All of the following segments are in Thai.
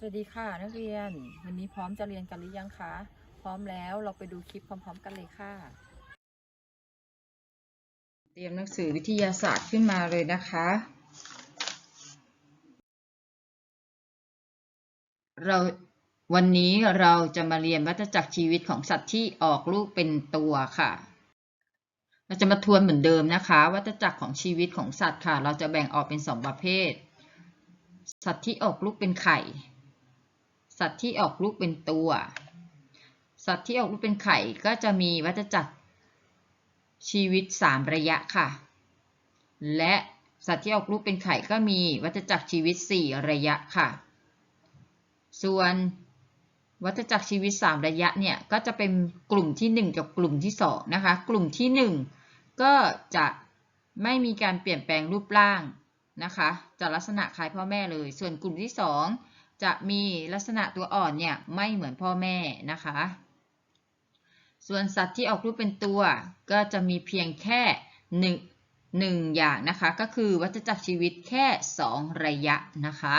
สวัสดีค่ะนักเรียน วันนี้พร้อมจะเรียนกันหรือยังคะ พร้อมแล้วเราไปดูคลิปพร้อม ๆ กันเลยค่ะ เตรียมหนังสือวิทยาศาสตร์ขึ้นมาเลยนะคะ เราวันนี้เราจะมาเรียนวัฏจักรชีวิตของสัตว์ที่ออกลูกเป็นตัวค่ะ เราจะมาทวนเหมือนเดิมนะคะ วัฏจักรของชีวิตของสัตว์ค่ะ เราจะแบ่งออกเป็นสองประเภท สัตว์ที่ออกลูกเป็นไข่ สัตว์ที่ออกลูกเป็นตัว สัตว์ที่ออกลูกเป็นไข่ก็จะมีวัฏจักรชีวิต 3 ระยะค่ะ และสัตว์ที่ออกลูกเป็นไข่ก็มีวัฏจักรชีวิต 4 ระยะค่ะ ส่วนวัฏจักรชีวิต 3 ระยะเนี่ยก็จะเป็นกลุ่มที่ 1 กับกลุ่มที่2นะคะ กลุ่มที่ 1 ก็จะไม่มีการเปลี่ยนแปลงรูปร่างนะคะ จะลักษณะคล้ายพ่อแม่เลย ส่วนกลุ่มที่ 2 จะมีลักษณะตัวอ่อนเนี่ยไม่เหมือนพ่อแม่นะคะ ส่วนสัตว์ที่ออกรูปเป็นตัวก็จะมีเพียงแค่หนึ่งหนึ่งอย่างนะคะ ก็คือวัฏจักรชีวิตแค่ 2 ระยะนะคะ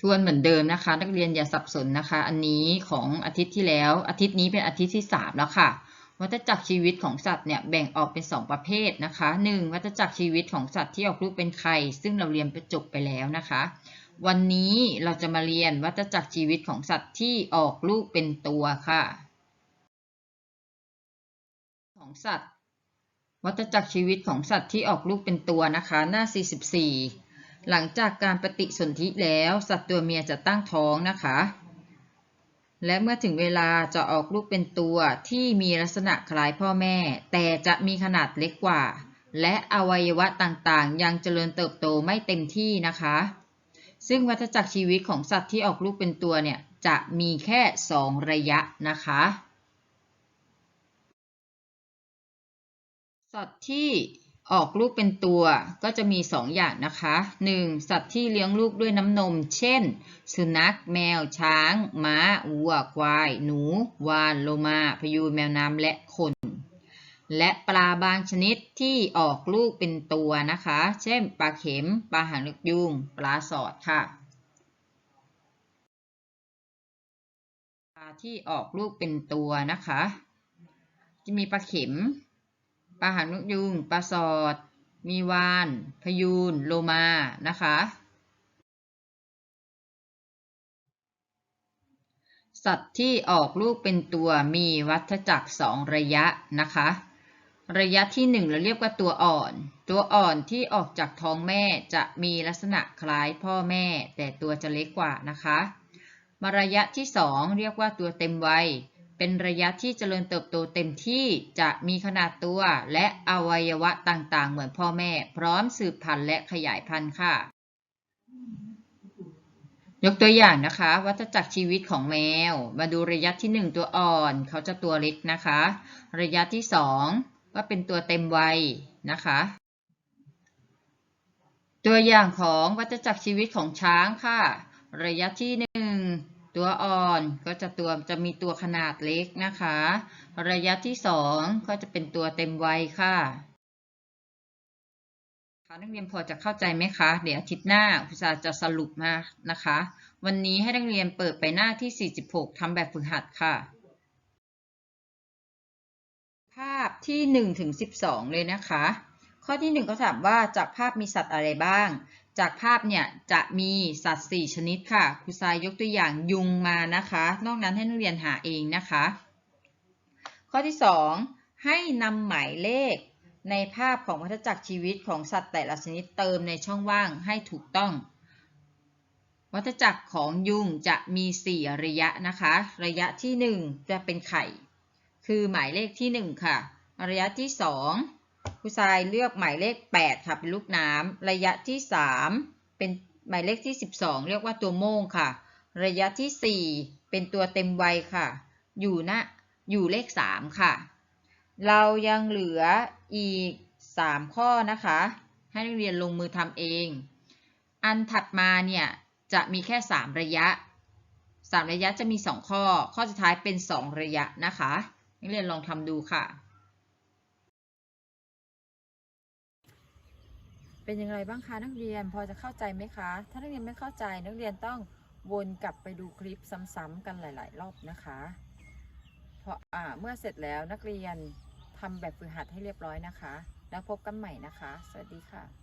ทวนเหมือนเดิมนะคะ นักเรียนอย่าสับสนนะคะ อันนี้ของอาทิตย์ที่แล้วอาทิตย์นี้เป็นอาทิตย์ที่ 3 แล้วค่ะ วัฏจักรชีวิตของสัตว์เนี่ยแบ่งออกเป็น 2 ประเภทนะคะ 1. วัฏจักรชีวิตของสัตว์ที่ออกลูกเป็นไข่ซึ่งเราเรียนไปจบไปแล้วนะคะ วันนี้เราจะมาเรียนวัฏจักรชีวิตของสัตว์ที่ออกลูกเป็นตัวค่ะ ของสัตว์ วัฏจักรชีวิตของสัตว์ที่ออกลูกเป็นตัวนะคะ หน้า 44 หลังจากการปฏิสนธิแล้ว สัตว์ตัวเมียจะตั้งท้องนะคะ และเมื่อถึงเวลาจะออกลูกเป็นตัวที่มีลักษณะคล้ายพ่อแม่ แต่จะมีขนาดเล็กกว่า และอวัยวะต่างๆ ยังเจริญเติบโตไม่เต็มที่นะคะ ซึ่งวัฏจักรชีวิตของสัตว์ที่ออกลูกเป็นตัวเนี่ยจะมีแค่ 2 ระยะนะคะ สัตว์ที่ ออกลูกเป็นตัวก็จะมี 2 อย่างนะคะ 1. สัตว์ที่เลี้ยงลูกด้วยน้ำนม เช่น สุนัข แมว ช้าง ม้า วัว ควาย หนู วาฬโลมา พยูน แมวน้ำ และคน และปลาบางชนิดที่ออกลูกเป็นตัวนะคะ เช่น ปลาเข็ม ปลาหางนกยูงปลาสอดค่ะ ปลาที่ออกลูกเป็นตัวนะคะ จะมีปลาเข็ม ปลาหางนกยูงปลาสอด มีวาน พยูน โลมา นะคะ สัตว์ที่ออกลูกเป็นตัวมีวัฏจักรสองระยะนะคะ ระยะที่หนึ่งเราเรียกว่าตัวอ่อน ตัวอ่อนที่ออกจากท้องแม่จะมีลักษณะคล้ายพ่อแม่ แต่ตัวจะเล็กกว่านะคะ มาระยะที่สองเรียกว่าตัวเต็มวัย เป็นระยะที่เจริญเติบโตเต็มที่จะมีขนาดตัว และอวัยวะต่างๆ เหมือนพ่อแม่ พร้อมสืบพันธุ์และขยายพันธุ์ค่ะ ยกตัวอย่างนะคะ วัฏจักรชีวิตของแมว มาดูระยะที่ 1 ตัวอ่อน เขาจะตัวเล็กนะคะ ระยะที่2ก็เป็นตัวเต็มวัยนะคะตัวอย่างของวัฏจักรชีวิตของช้างค่ะ ระยะที่1 ตัวอ่อนก็จะตัวจะมีตัวขนาดเล็กนะคะ ระยะที่ 2 ก็จะเป็นตัวเต็มวัยค่ะคะนักเรียนพอจะเข้าใจไหมคะ เดี๋ยวอาทิตย์หน้าครูจะจะสรุปมานะคะ วันนี้ให้นักเรียนเปิดไปหน้าที่ 46ทำแบบฝึกหัดค่ะ ภาพที่1ถึง12 เลยนะคะ ข้อที่1เขาถามว่าจากภาพมีสัตว์อะไรบ้าง จากภาพเนี่ยจะมีสัตว์ 4 ชนิดค่ะครูทรายยกตัวอย่างยุงมานะคะ นอกนั้นให้นักเรียนหาเองนะคะ ข้อที่ 2 ให้นำหมายเลขในภาพของวัฏจักรชีวิตของสัตว์แต่ละชนิดเติมในช่องว่างให้ถูกต้อง วัฏจักรของยุงจะมี 4 ระยะนะคะ ระยะที่ 1 จะเป็นไข่ คือหมายเลขที่ 1 ค่ะ ระยะที่ 2 ครูทรายเลือกหมายเลข 8 ค่ะ เป็นลูกน้ำระยะที่ 3 เป็นหมายเลขที่ 12 เรียกว่าตัวโม่งค่ะ ระยะที่ 4 เป็นตัวเต็มวัยค่ะ อยู่ณอยู่เลข 3 ค่ะ เรายังเหลืออีก 3 ข้อนะคะ ให้นักเรียนลงมือทำเอง อันถัดมาเนี่ยจะมีแค่ 3 ระยะ 3 ระยะจะมี 2 ข้อ ข้อสุดท้ายเป็น 2 ระยะนะคะ นักเรียนลองทำดูค่ะ เป็นอย่างไรบ้างคะนักเรียนพอจะเข้าใจไหมคะ ถ้านักเรียนไม่เข้าใจนักเรียนต้องวนกลับไปดูคลิปซ้ำๆกันหลาย ๆ รอบนะคะพออ่าเมื่อเสร็จแล้วนักเรียนทำแบบฝึกหัดให้เรียบร้อยนะคะ แล้วพบกันใหม่นะคะ สวัสดีค่ะ